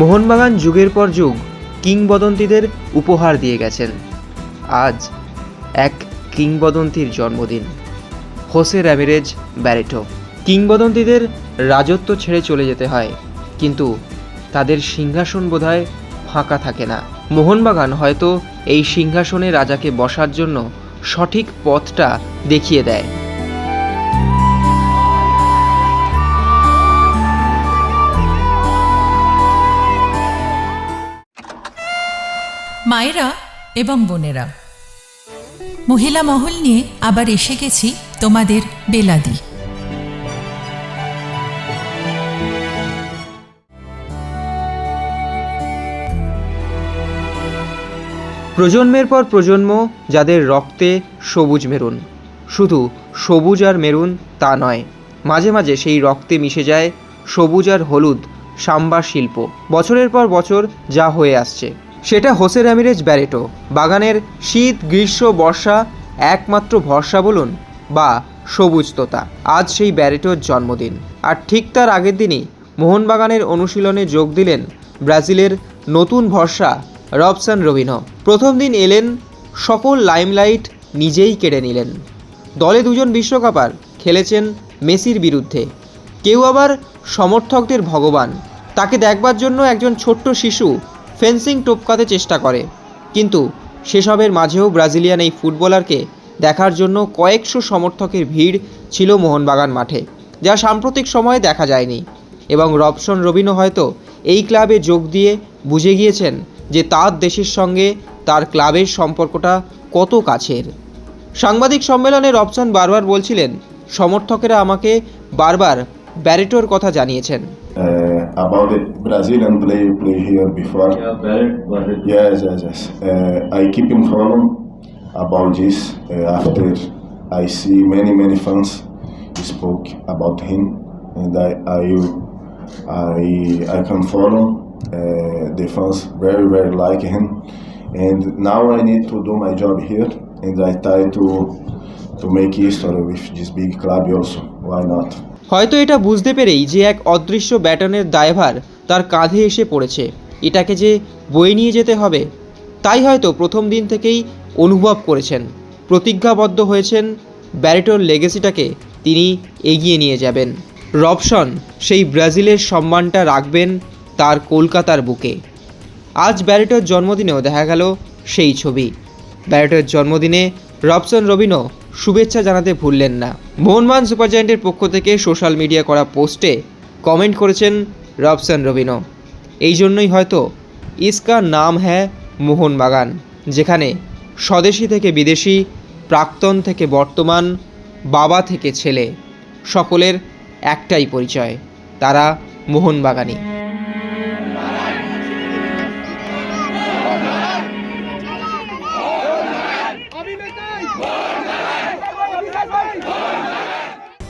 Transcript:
মোহনবাগান যুগের পর যুগ কিংবদন্তিদের উপহার দিয়ে গেছেন। আজ এক কিংবদন্তির জন্মদিন। Jose Ramirez Barreto. কিংবদন্তিদের রাজত্ব ছেড়ে চলে যেতে হয়, কিন্তু তাদের সিংহাসন বোধহয় ফাঁকা থাকে না। মোহনবাগান হয়তো এই সিংহাসনে রাজাকে বসার জন্য সঠিক পথটা দেখিয়ে দেয়। মায়েরা এবং বোনেরা, মহিলা মহল নিয়ে আবার এসে গেছি তোমাদের বেলাদি। প্রজন্মের পর প্রজন্ম যাদের রক্তে সবুজ মেরুন, শুধু সবুজ আর মেরুন তা নয়, মাঝে মাঝে সেই রক্তে মিশে যায় সবুজ আর হলুদ সাম্বার শিল্প। বছরের পর বছর যা হয়ে আসছে। সেটা হোসে র্যামিরেজ ব্যারেটো। বাগানের শীত, গ্রীষ্ম, বর্ষা একমাত্র ভরসা বলুন বা সবুজ তোতা। আজ সেই ব্যারেটোর জন্মদিন। আর ঠিক তার আগের দিনই মোহনবাগানের অনুশীলনে যোগ দিলেন ব্রাজিলের নতুন ভরসা রবসান রবিনো। প্রথম দিন এলেন সকল লাইমলাইট নিজেই কেড়ে নিলেন। দলে দুজন বিশ্বকাপার খেলেছেন মেসির বিরুদ্ধে। কেউ আবার সমর্থকদের ভগবান। তাকে দেখবার জন্য একজন ছোট্ট শিশু ফেন্সিং টোপকাতে চেষ্টা করে। কিন্তু সেসবের মাঝেও ব্রাজিলিয়ান এই ফুটবলারকে দেখার জন্য কয়েকশো সমর্থকের ভিড় ছিল মোহনবাগান মাঠে, যা সাম্প্রতিক সময়ে দেখা যায়নি। এবং রবসন রবিনো হয়তো এই ক্লাবে যোগ দিয়ে বুঝে গিয়েছেন যে তার দেশের সঙ্গে তার ক্লাবের সম্পর্কটা কত কাছের। সাংবাদিক সম্মেলনে রবসন বারবার বলছিলেন, সমর্থকেরা আমাকে বারবার ব্যারেটোর কথা জানিয়েছেন। About the Brazilian play play here before. Yeah, better, but Yes, yes, yes. Uh, I keep informed about this uh, after I see many, many fans spoke about him, and I, I, I, I can follow uh, the fans very, very like him, and now I need to do my job here, and I try to to make history with this big club also. Why not? হয়তো এটা বুঝতে পেরেই যে এক অদৃশ্য ব্যাটনের দায়ভার তার কাঁধে এসে পড়েছে। এটাকে যে বয়ে নিয়ে যেতে হবে, তাই হয়তো প্রথম দিন থেকেই অনুভব করেছেন। প্রতিজ্ঞাবদ্ধ হয়েছেন ব্যারেটোর লেগেসিটাকে, তিনি এগিয়ে নিয়ে যাবেন। রবসন সেই ব্রাজিলের সম্মানটা রাখবেন তার কলকাতার বুকে। আজ ব্যারেটোর জন্মদিনেও দেখা গেল সেই ছবি। ব্যারেটোর জন্মদিনে রবসন রবিনো শুভেচ্ছা জানাতে ভুললেন না। মোহনমান সুপার জায়েন্টের পক্ষ থেকে সোশ্যাল মিডিয়া করা পোস্টে কমেন্ট করেছেন রবসন রবিনো এই জন্যই হয়তো ইসকা নাম হ্যাঁ মোহনবাগান, যেখানে স্বদেশি থেকে বিদেশি, প্রাক্তন থেকে বর্তমান, বাবা থেকে ছেলে, সকলের একটাই পরিচয়, তারা মোহনবাগানি